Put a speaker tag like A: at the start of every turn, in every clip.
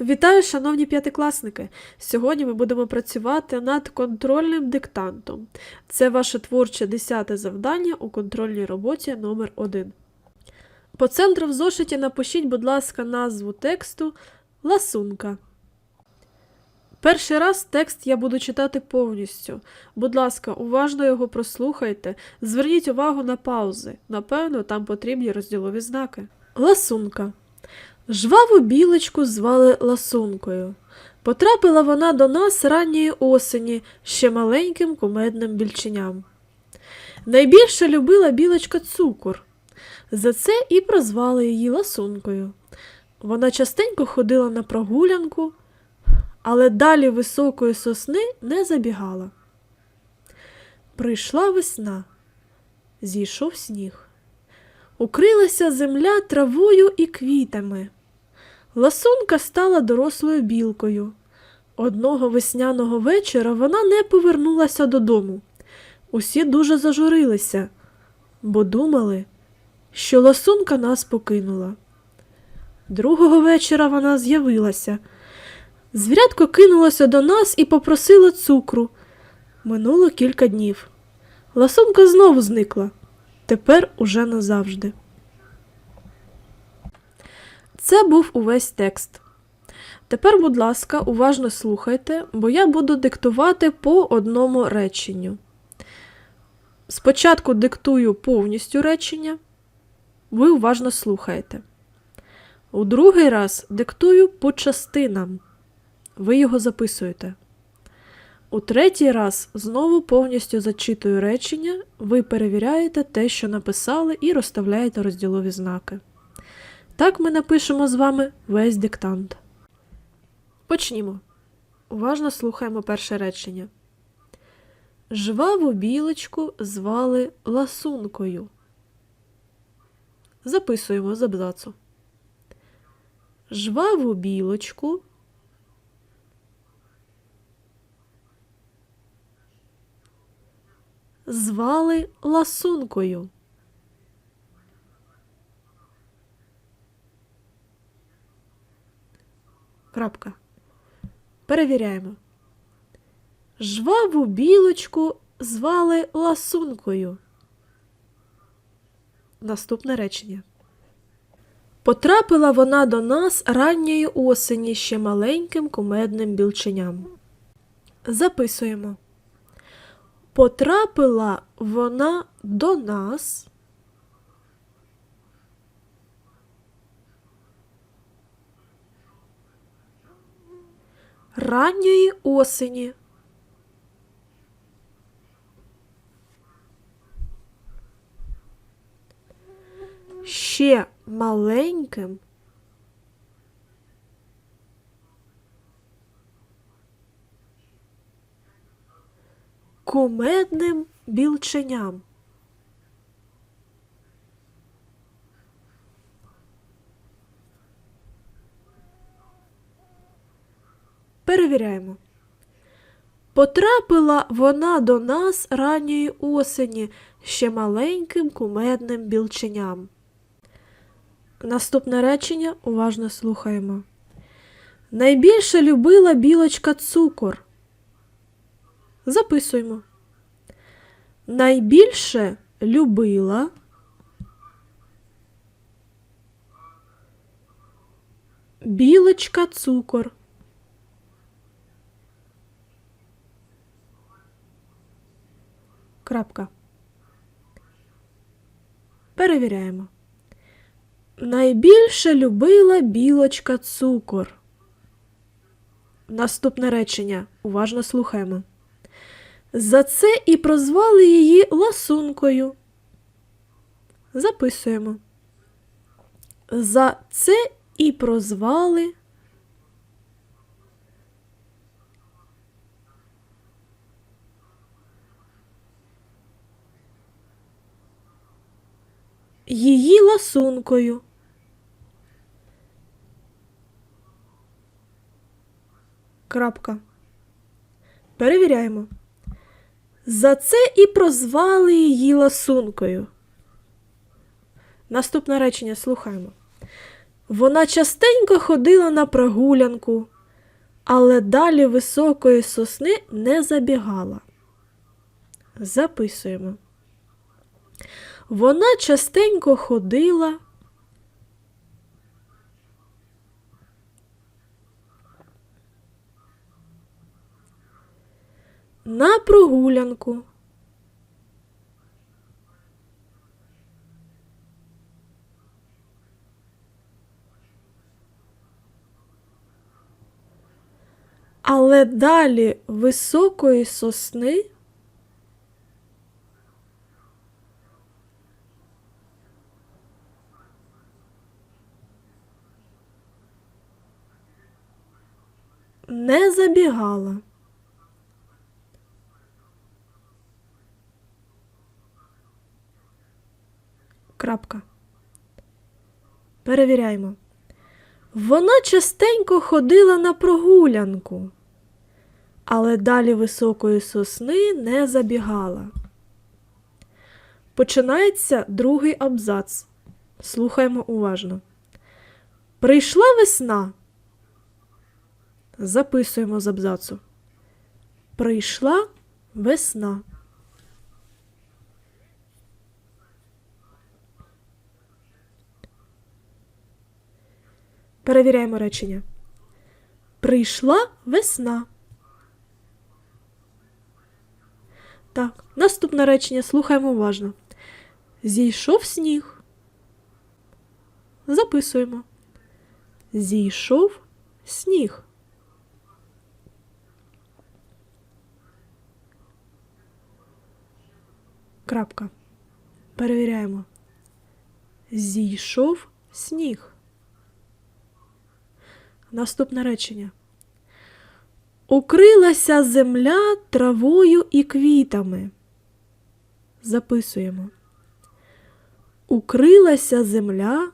A: Вітаю, шановні п'ятикласники! Сьогодні ми будемо працювати над контрольним диктантом. Це ваше творче десяте завдання у контрольній роботі номер 1 По центру в зошиті напишіть, будь ласка, назву тексту Ласунка. Перший раз текст я буду читати повністю. Будь ласка, уважно його прослухайте. Зверніть увагу на паузи. Напевно, там потрібні розділові знаки. Ласунка. Жваву білочку звали Ласункою. Потрапила вона до нас ранньої осені ще маленьким кумедним більченям. Найбільше любила білочка цукор. За це і прозвали її Ласункою. Вона частенько ходила на прогулянку, але далі високої сосни не забігала. Прийшла весна, зійшов сніг. Укрилася земля травою і квітами. Ласунка стала дорослою білкою. Одного весняного вечора вона не повернулася додому. Усі дуже зажурилися, бо думали, що ласунка нас покинула. Другого вечора вона з'явилася. Звірятко кинулося до нас і попросило цукру. Минуло кілька днів. Ласунка знову зникла. Тепер уже назавжди. Це був увесь текст. Тепер, будь ласка, уважно слухайте, бо я буду диктувати по одному реченню. Спочатку диктую повністю речення, ви уважно слухаєте. У другий раз диктую по частинам. Ви його записуєте. У третій раз знову повністю зачитую речення, ви перевіряєте те, що написали, і розставляєте розділові знаки. Так ми напишемо з вами весь диктант. Почнімо. Уважно слухаємо перше речення. Жваву білочку звали Ласункою. Записуємо з абзацу. Жваву білочку звали Ласункою. Крапка. Перевіряємо. Жваву білочку звали Ласункою. Наступне речення. Потрапила вона до нас ранньої осені ще маленьким кумедним білченям. Записуємо. Потрапила вона до нас. Ранньої осені. Ще маленьким. Кумедним білченям. Перевіряємо. Потрапила вона до нас ранньої осені ще маленьким кумедним білченям. Наступне речення уважно слухаємо. Найбільше любила білочка цукор. Записуємо. Найбільше любила білочка цукор. Крапка. Перевіряємо. Найбільше любила білочка цукор. Наступне речення. Уважно слухаємо. За це і прозвали її ласункою. Записуємо. За це і прозвали. Її ласункою. Крапка. Перевіряємо. За це і прозвали її ласункою. Наступне речення слухаємо. Вона частенько ходила на прогулянку, але далі високої сосни не забігала. Записуємо. Вона частенько ходила. На прогулянку. Але далі високої сосни не забігала. Крапка. Перевіряємо. Вона частенько ходила на прогулянку, але далі високої сосни не забігала. Починається другий абзац. Слухаємо уважно. Прийшла весна. Записуємо з абзацу. Прийшла весна. Перевіряємо речення. Прийшла весна. Так, наступне речення слухаємо уважно. Зійшов сніг. Записуємо. Зійшов сніг. Крапка. Перевіряємо. Зійшов сніг. Наступне речення. Укрилася земля травою і квітами. Записуємо. Укрилася земля.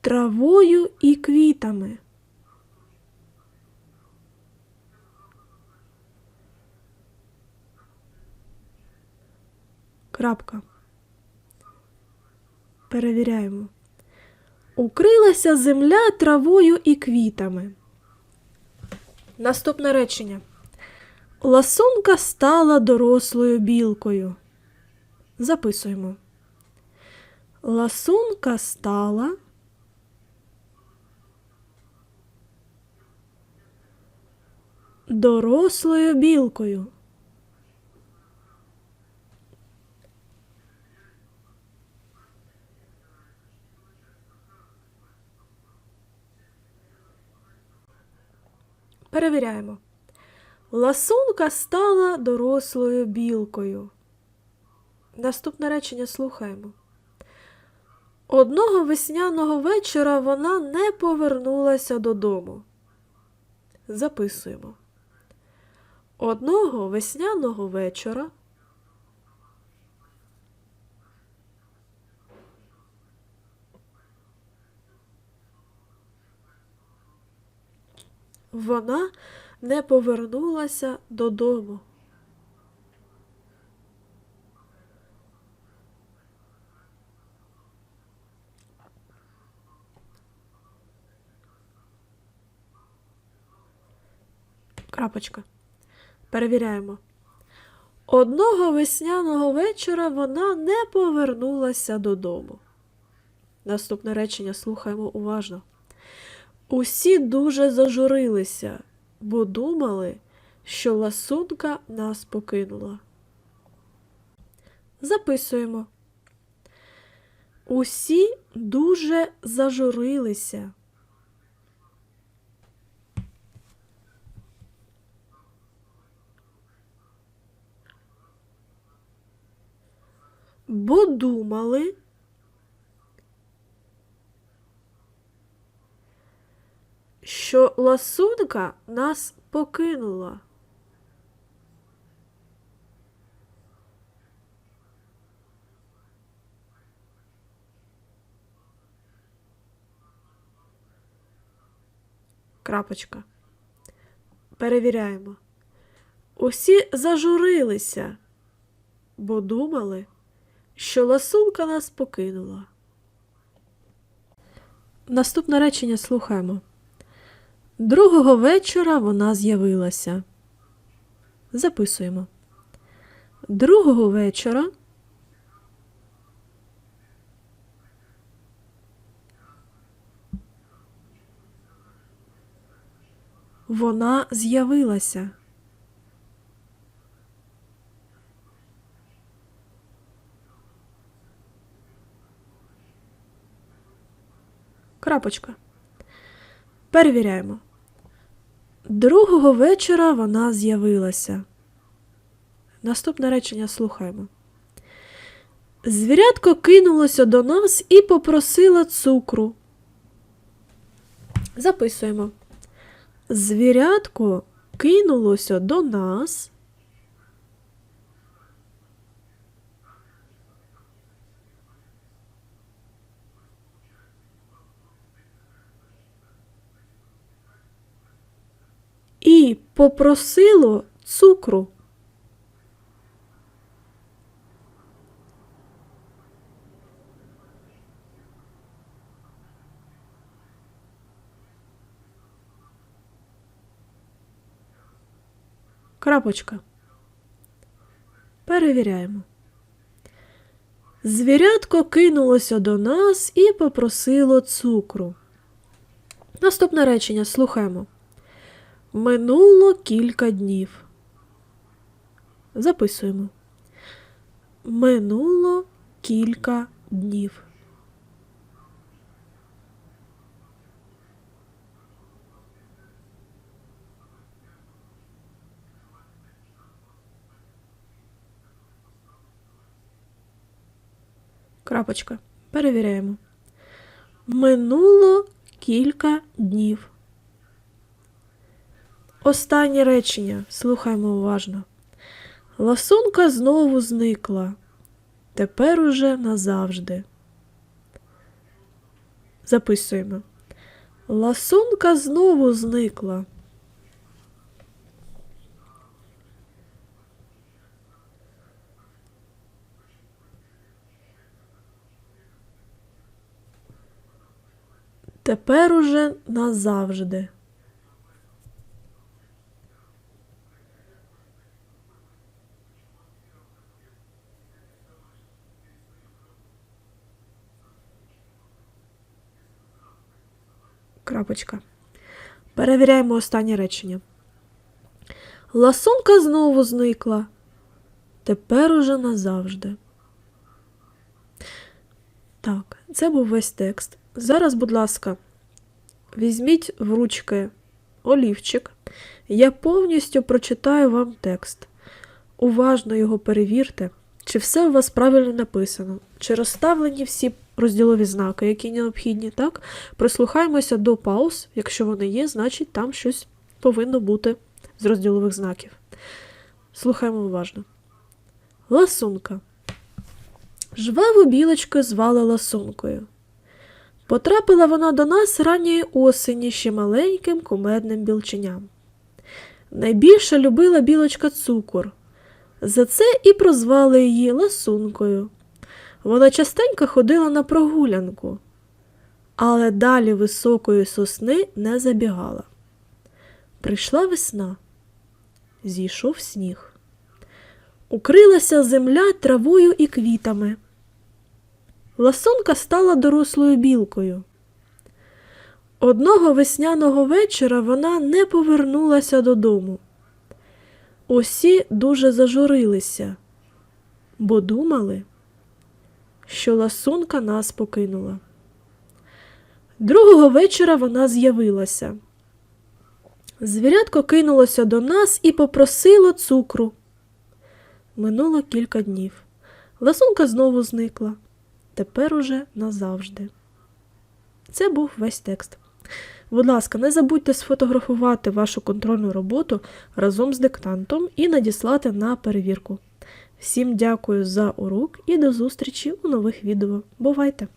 A: Травою і квітами. Крапка. Перевіряємо. Укрилася земля травою і квітами. Наступне речення. Ласунка стала дорослою білкою. Записуємо. Ласунка стала. Дорослою білкою. Перевіряємо. Ласунка стала дорослою білкою. Наступне речення слухаємо. Одного весняного вечора вона не повернулася додому. Записуємо. Одного весняного вечора вона не повернулася додому. Крапочка. Перевіряємо. Одного весняного вечора вона не повернулася додому. Наступне речення слухаємо уважно. Усі дуже зажурилися, бо думали, що ласунка нас покинула. Записуємо. Усі дуже зажурилися. Бо думали, що ласунка нас покинула. Крапочка. Перевіряємо. Усі зажурилися, бо думали, що ласунка нас покинула. Наступне речення слухаємо. Другого вечора вона з'явилася. Записуємо. Другого вечора вона з'явилася. Крапочка. Перевіряємо. Другого вечора вона з'явилася. Наступне речення слухаємо. Звірятко кинулося до нас і попросило цукру. Записуємо. Звірятко кинулося до нас. Попросило цукру. Крапочка. Перевіряємо. Звірятко кинулося до нас і попросило цукру. Наступне речення слухаємо. Минуло кілька днів. Записуємо. Минуло кілька днів. Крапочка. Перевіряємо. Минуло кілька днів. Останнє речення. Слухаймо уважно. Ласунка знову зникла. Тепер уже назавжди. Записуємо. Ласунка знову зникла. Тепер уже назавжди. Крапочка. Перевіряємо останнє речення. Ласунка знову зникла. Тепер уже назавжди. Так, це був весь текст. Зараз, будь ласка, візьміть в ручки олівчик. Я повністю прочитаю вам текст. Уважно його перевірте, чи все у вас правильно написано, чи розставлені всі розділові знаки, які необхідні, так? Прислухаємося до пауз. Якщо вони є, значить там щось повинно бути з розділових знаків. Слухаємо уважно. Ласунка. Жваву білочку звали ласункою. Потрапила вона до нас ранньої осені ще маленьким кумедним білченям. Найбільше любила білочка цукор. За це і прозвали її ласункою. Вона частенько ходила на прогулянку, але далі високої сосни не забігала. Прийшла весна, зійшов сніг. Укрилася земля травою і квітами. Ласунка стала дорослою білкою. Одного весняного вечора вона не повернулася додому. Усі дуже зажурилися, бо думали, що ласунка нас покинула. Другого вечора вона з'явилася. Звірятко кинулося до нас і попросило цукру. Минуло кілька днів. Ласунка знову зникла. Тепер уже назавжди. Це був весь текст. Будь ласка, не забудьте сфотографувати вашу контрольну роботу разом з диктантом і надіслати на перевірку. Всім дякую за урок і до зустрічі у нових відео. Бувайте!